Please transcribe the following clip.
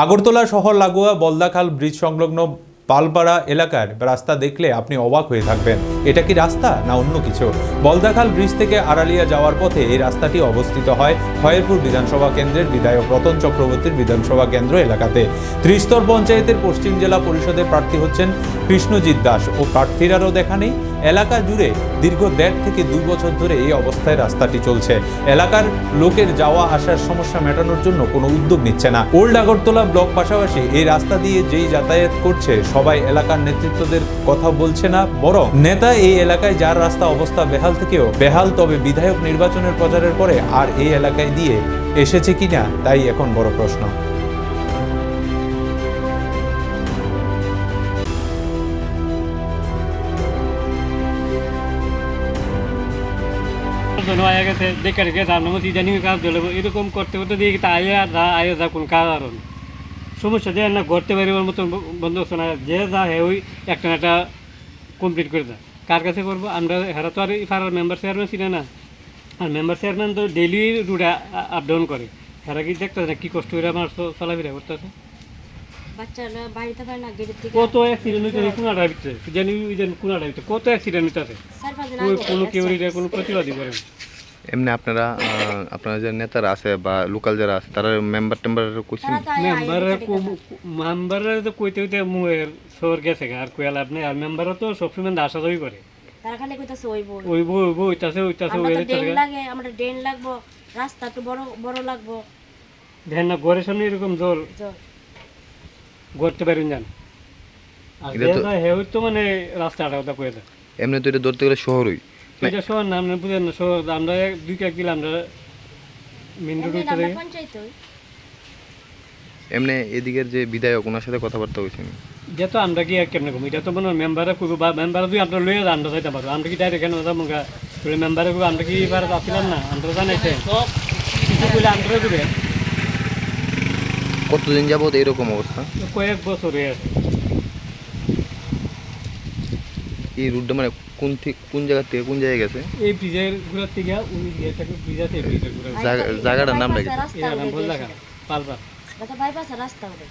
আগরতলা শহর লাগোয়া বলদাখাল ব্রিজ সংলগ্ন পালপাড়া এলাকার রাস্তা দেখলে আপনি অবাক হয়ে থাকবেন। এটা কি রাস্তা না অন্য কিছু? বলদাখাল ব্রিজ থেকে আড়ালিয়া যাওয়ার পথে এই রাস্তাটি অবস্থিত হয় খয়েরপুর বিধানসভা কেন্দ্রের বিধায়ক রতন চক্রবর্তীর বিধানসভা কেন্দ্র এলাকাতে। ত্রিস্তর পঞ্চায়েতের পশ্চিম জেলা পরিষদের প্রার্থী হচ্ছেন কৃষ্ণজিৎ দাস ও প্রার্থীরারও দেখা নেই। এলাকা জুড়ে দীর্ঘ দেড় থেকে দুই বছর ধরে এই অবস্থায় রাস্তাটি চলছে। এলাকার লোকের যাওয়া আসার সমস্যা মেটানোর জন্য কোনো উদ্যোগ নিচ্ছে না। ওল্ড আগরতলা ব্লক পাশাপাশি এই রাস্তা দিয়ে যেই যাতায়াত করছে, সবাই এলাকার নেতৃত্বদের কথা বলছে না, বরং নেতা এই এলাকায় যার রাস্তা অবস্থা বেহাল থেকেও, বেহাল তবে বিধায়ক নির্বাচনের প্রচারের পরে আর এই এলাকায় দিয়ে এসেছে কিনা, তাই এখন বড় প্রশ্ন। ধনু আয়া গেছে বেকার গেছে আর নমস্তি জানি কাজ দিলে এরকম করতে করতে দিয়ে তা আয়া যা আয়া যা কোন কাজ আর সমস্যা যে না করতে পারি ওর মতন বন্ধ হচ্ছে না। যে যা হে ওই একটা একটা কমপ্লিট করে দেয়। কার কাছে করব? আমরা হেরা তো আর ফারার মেম্বার চেয়ারম্যান ছিল না। আর মেম্বার চেয়ারম্যান তো ডেলি রুটে আপ ডাউন করে। হেরা কি দেখতে না? কি কষ্ট করে আমার চলাফেরা গেটের থেকে কত অ্যাক্সিডেন্ট হইতেছে কোনাটা ভিতরে? জানি জানি কোনাটা ভিতরে। কত অ্যাক্সিডেন্ট আগে কোনো কেউ কোনো প্রতিবাদই করে না। এমনি আপনারা আপনারা যে নেতারা আছে বা লোকাল যারা আছে তারা মেম্বার টেম্বার কোচিং তারা তো কইতে কইতে মুয়ের শহর গেছে আর কইয়া লাভ নেই। আর মেম্বারও তো সবসময় আশা দাবি করে। তারা খালি কইতাছে ওই বই ওই বই ওই বই ওইটাছে ওইটাছে আমরা ওই তো ড্রেন লাগে আমরা ড্রেন লাগবো রাস্তা একটু বড় বড় লাগবো। দেখেন না ঘরের সামনে এরকম জল। পারেন আর তো- হে মানে রাস্তাটা ওটা কয়ে দেয়। এমনি তো এটা ধরতে গেলে শহরই। এটা শহর নাম না বুঝেন না শহর আমরা এক- দুই কাক দিলে আমরা মেন রোড এমনি এদিকের যে বিধায়ক ওনার সাথে কথাবার্তা হয়েছেন যেহেতু আমরা কি আর কেমনে কম? এটা তো মনে মেম্বারে কইব বা মেম্বারে যদি আমরা লইয়া যাই, আমরা যাইতে পারব। আমরা কি ডাইরেক্ট কেন যাব গা? মেম্বারে কইব আমরা কি এবার আসছিলাম না? আমরা জানাইছে। কিছু বলে আমরা দিবে কতদিন যাবত এইরকম অবস্থা? কয়েক বছর হয়ে আছে। এই রুটটা মানে কোন থেকে কোন জায়গা থেকে কোন জায়গায় গেছে? এই ব্রিজের ঘুরার থেকে উনি গিয়ে থাকে ব্রিজ আছে ব্রিজের ঘুরার জায়গাটার নাম লাগে বাইপাসে এর নাম বল গেছে। দেখা পালবার এটা রাস্তা উঠে